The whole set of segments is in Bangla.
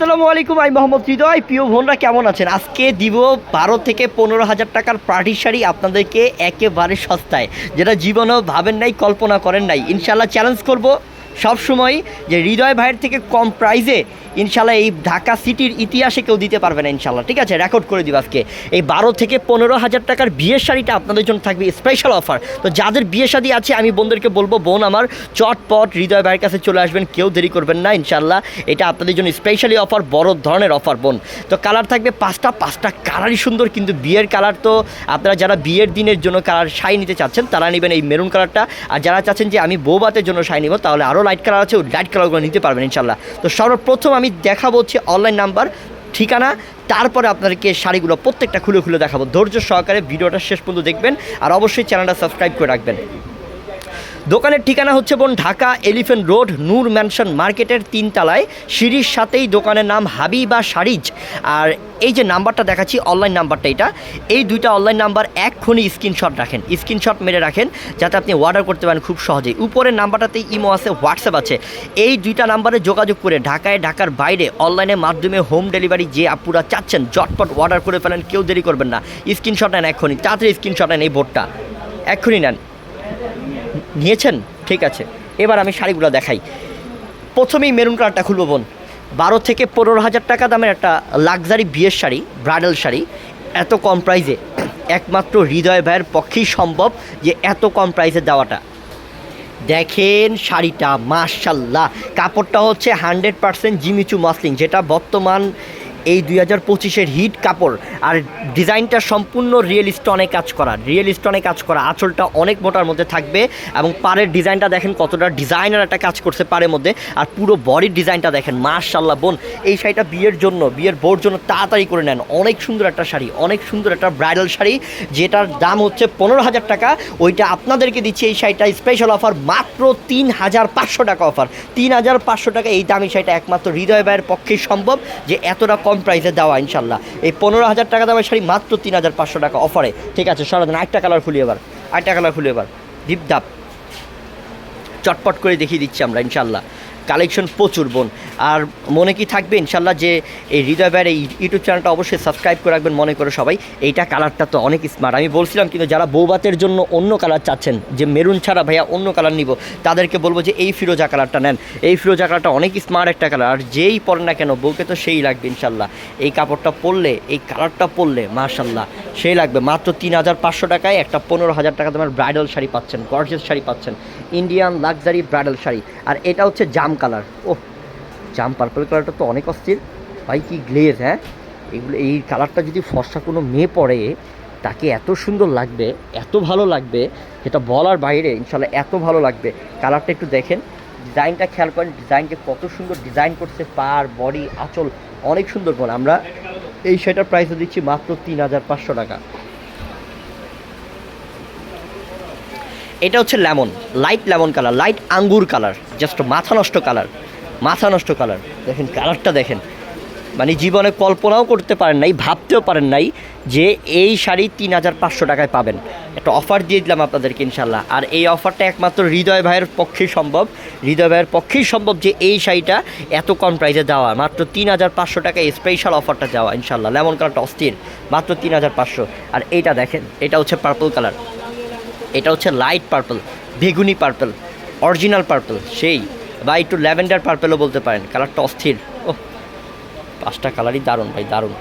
আসসালামু আলাইকুম, আমি মোহাম্মদ হৃদয়। প্রিয় বোনরা, কেমন আছেন? আজকে দিব বারো থেকে পনেরো হাজার টাকার পার্টি শাড়ি আপনাদেরকে একেবারে সস্তায়, যেটা জীবনেও ভাবেন নাই, কল্পনা করেন নাই। ইনশাল্লাহ চ্যালেঞ্জ করব সব সময় যে হৃদয় ভাইয়ের থেকে কম প্রাইসে ইনশাল্লাহ এই ঢাকা সিটির ইতিহাসে কেউ দিতে পারবে না ইনশাল্লাহ। ঠিক আছে রেকর্ড করে দিব আজকে। এই বারো থেকে পনেরো হাজার টাকার বিয়ের শাড়িটা আপনাদের জন্য থাকবে স্পেশাল অফার তো যাদের বিয়ে শাদী আছে, আমি বোনদেরকে বলব, বোন আমার, চটপট হৃদয় ভাইয়ের কাছে চলে আসবেন, কেউ দেরি করবেন না ইনশাল্লাহ। এটা আপনাদের জন্য স্পেশালি অফার বড় ধরনের অফার বোন। তো কালার থাকবে পাঁচটা পাঁচটা কালারই সুন্দর, কিন্তু বিয়ের কালার তো আপনারা যারা বিয়ের দিনের জন্য কালার শাড়ি নিতে চাচ্ছেন, তারা নেবেন এই মেরুন কালারটা আর যারা চাচ্ছেন যে আমি বৌবাতের জন্য শাড়ি নিব, তাহলে আরও লাইট কালার আছে, ওই লাইট কালারগুলো নিতে পারবেন ইনশাল্লাহ। তো সর্বপ্রথম আমি দেখাবো হচ্ছে অনলাইন নাম্বার ঠিকানা, তারপরে আপনাদেরকে শাড়িগুলো প্রত্যেকটা খুলে খুলে দেখাবো। ধৈর্য সহকারে ভিডিওটা শেষ পর্যন্ত দেখবেন আর অবশ্যই চ্যানেলটা সাবস্ক্রাইব করে রাখবেন। দোকানের ঠিকানা হচ্ছে বোন Dhaka elephant road, Noor mansion মার্কেটের তিনতলায়, সিঁড়ির সাথেই দোকানের নাম হাবিবা শাড়িজ আর এই যে নাম্বারটা দেখাচ্ছি অনলাইন নাম্বারটা এটা। এই দুইটা অনলাইন নাম্বার এক্ষুনি স্ক্রিনশট রাখেন। স্ক্রিনশট মেরে রাখেন, যাতে আপনি অর্ডার করতে পারেন খুব সহজেই। উপরের নাম্বারটাতেই ইমো আছে, হোয়াটসঅ্যাপ আছে। এই দুইটা নাম্বারে যোগাযোগ করে ঢাকায়, ঢাকার বাইরে অনলাইনের মাধ্যমে হোম ডেলিভারি যে আপুরা চাচ্ছেন জটপট অর্ডার করে ফেলেন, কেউ দেরি করবেন না। স্ক্রিনশট নেন এক্ষুনি, তাড়াতাড়ি স্ক্রিনশট নেন এই বোর্ডটা এক্ষুনি নেন। নিয়েছেন? ঠিক আছে। এবার আমি শাড়িগুলো দেখাই। প্রথমেই মেরুন কালারটা খুলবো বোন। বারো থেকে পনেরো হাজার টাকা দামের একটা লাক্সারি বিয়ের শাড়ি, ব্রাইডাল শাড়ি। এত কম প্রাইসে একমাত্র হৃদয় ভাইয়ের পক্ষেই সম্ভব যে এত কম প্রাইসে দেওয়াটা। দেখেন শাড়িটা মার্শাল্লাহ কাপড়টা হচ্ছে হান্ড্রেড পারসেন্ট জিমিচু মাসলিং যেটা বর্তমান এই দুই হাজার পঁচিশের হিট কাপড় আর ডিজাইনটা সম্পূর্ণ রিয়েল স্টোনে কাজ করা, রিয়েল স্টোনে কাজ করা। আঁচলটা অনেক মোটার মধ্যে থাকবে এবং পাড়ের ডিজাইনটা দেখেন কতটা ডিজাইনার একটা কাজ করছে পাড়ের মধ্যে। আর পুরো বডির ডিজাইনটা দেখেন মার্শাল্লাহ বোন। এই শাড়িটা বিয়ের জন্য, বিয়ের বোর জন্য তাড়াতাড়ি করে নেন। অনেক সুন্দর একটা শাড়ি, অনেক সুন্দর একটা ব্রাইডাল শাড়ি, যেটার দাম হচ্ছে পনেরো হাজার টাকা। ওইটা আপনাদেরকে দিচ্ছি এই শাড়িটা স্পেশাল অফার মাত্র তিন হাজার পাঁচশো টাকা অফার তিন হাজার পাঁচশো টাকা এই দামি শাড়িটা একমাত্র হৃদয় ব্যয়ের পক্ষেই সম্ভব যে এতটা কম প্রাইসে দেওয়া ইনশাল্লাহ এই পনেরো হাজার টাকা দামের শাড়ি মাত্র তিন হাজার পাঁচশো টাকা অফারে। ঠিক আছে সারাদিন আরেকটা কালার খুলি এবার। আরেকটা কালার খুলি এবার। ডিপধাপ চটপট করে দেখিয়ে দিচ্ছি আমরা ইনশাল্লাহ কালেকশন প্রচুর বোন। আর মনে কি থাকবে ইনশাল্লাহ যে এই হৃদয় ভাইয়ের এই ইউটিউব চ্যানেলটা অবশ্যই সাবস্ক্রাইব করে রাখবেন, মনে করে সবাই। এইটা কালারটা তো অনেক স্মার্ট আমি বলছিলাম কিন্তু যারা বৌবাতের জন্য অন্য কালার চাচ্ছেন, যে মেরুন ছাড়া ভাইয়া অন্য কালার নিব, তাদেরকে বলব যে এই ফিরোজা কালারটা নেন। এই ফিরোজা কালারটা অনেক স্মার্ট একটা কালার। আর যেই পরেন না কেন, বউকে তো সেই লাগবে ইনশাল্লাহ। এই কাপড়টা পরলে, এই কালারটা পরলে, মাশাল্লাহ, সেই লাগবে। মাত্র তিন হাজার পাঁচশো টাকায় একটা পনেরো হাজার টাকা তোমার ব্রাইডাল শাড়ি পাচ্ছেন গর্জেস শাড়ি পাচ্ছেন। Indian luxury bridal sari. আর এটা হচ্ছে জাম কালার ও জাম পার্পল কালারটা তো অনেক অস্থির। ভাই, কি গ্লেজ হ্যাঁ? এগুলো, এই কালারটা যদি ফর্সা কোনো মেয়ে পরে, তাকে এত সুন্দর লাগবে, এত ভালো লাগবে যেটা বলার বাইরে ইনশাল্লাহ এত ভালো লাগবে। কালারটা একটু দেখেন। ডিজাইনটা খেয়াল করেন ডিজাইনকে কত সুন্দর ডিজাইন করছে, পার বডি আঁচল, অনেক সুন্দর করে আমরা এই সেটার প্রাইসও দিচ্ছি মাত্র তিন হাজার পাঁচশো টাকা। এটা হচ্ছে lemon light lemon colour light আঙ্গুর কালার জাস্ট মাথা নষ্ট কালার মাথা নষ্ট কালার দেখেন কালারটা দেখেন। মানে জীবনে কল্পনাও করতে পারেন নাই, ভাবতেও পারেন নাই যে এই শাড়ি তিন হাজার পাঁচশো টাকায় পাবেন। একটা অফার দিয়ে দিলাম আপনাদেরকে ইনশাল্লাহ আর এই অফারটা একমাত্র হৃদয় ভাইয়ের পক্ষেই সম্ভব। হৃদয় ভাইয়ের পক্ষেই সম্ভব যে এই শাড়িটা এত কম প্রাইসে দেওয়া। মাত্র তিন হাজার পাঁচশো টাকায় স্পেশাল অফারটা দেওয়া ইনশাল্লাহ লেমন কালারটা অস্থির। মাত্র তিন হাজার পাঁচশো। আর এইটা দেখেন, এটা হচ্ছে পার্পল কালার এটা হচ্ছে লাইট পার্পল বেগুনি পার্পল অরিজিনাল পার্পল সেই। বা একটু ল্যাভেন্ডার পার্পেলও বলতে পারেন কালারটা অস্থির। ও পাঁচটা কালারই দারুণ ভাই, দারুণ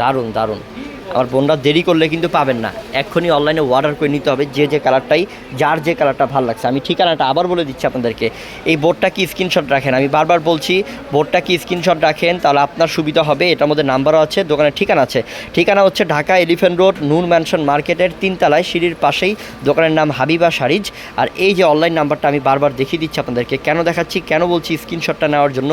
দারুণ দারুণ। আমার বোনরা দেরি করলে কিন্তু পাবেন না। এক্ষুনি অনলাইনে অর্ডার করে নিতে হবে যে যে কালারটাই যার যে কালারটা ভালো লাগছে। আমি ঠিকানাটা আবার বলে দিচ্ছি আপনাদেরকে। এই বোর্ডটা কি স্ক্রিনশট রাখেন? আমি বারবার বলছি বোর্ডটা কি স্ক্রিনশট রাখেন? তাহলে আপনার সুবিধা হবে। এটার মধ্যে নাম্বারও আছে, দোকানের ঠিকানা আছে। ঠিকানা হচ্ছে Dhaka elephant road Noor mansion মার্কেটের তিনতলায়, সিঁড়ির পাশেই। দোকানের নাম হাবিবা শাড়িজ আর এই যে অনলাইন নাম্বারটা আমি বারবার দেখিয়ে দিচ্ছি আপনাদেরকে। কেন দেখাচ্ছি, কেন বলছি স্ক্রিনশটটা নেওয়ার জন্য?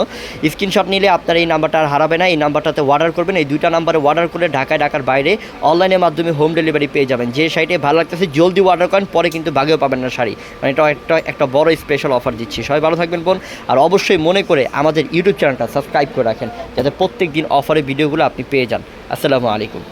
স্ক্রিনশট নিলে আপনার এই নাম্বারটা আর হারাবে না। এই নাম্বারটাতে অর্ডার করবেন। এই দুইটা নাম্বারে অর্ডার করে ঢাকায়, ঢাকার বাইরে অনলাইনের মাধ্যমে হোম ডেলিভারি পেয়ে যাবেন। যে সাইটে ভালো লাগতেছে, জলদি অর্ডার করেন, পরে কিন্তু ভাগেও পাবেন না শাড়ি। মানে এটা একটা একটা বড় স্পেশাল অফার দিচ্ছি। সবাই ভালো থাকবেন বোন। আর অবশ্যই মনে করে আমাদের ইউটিউব চ্যানেলটা সাবস্ক্রাইব করে রাখেন, যাতে প্রত্যেক দিন অফারের ভিডিওগুলো আপনি পেয়ে যান। আসসালামু আলাইকুম।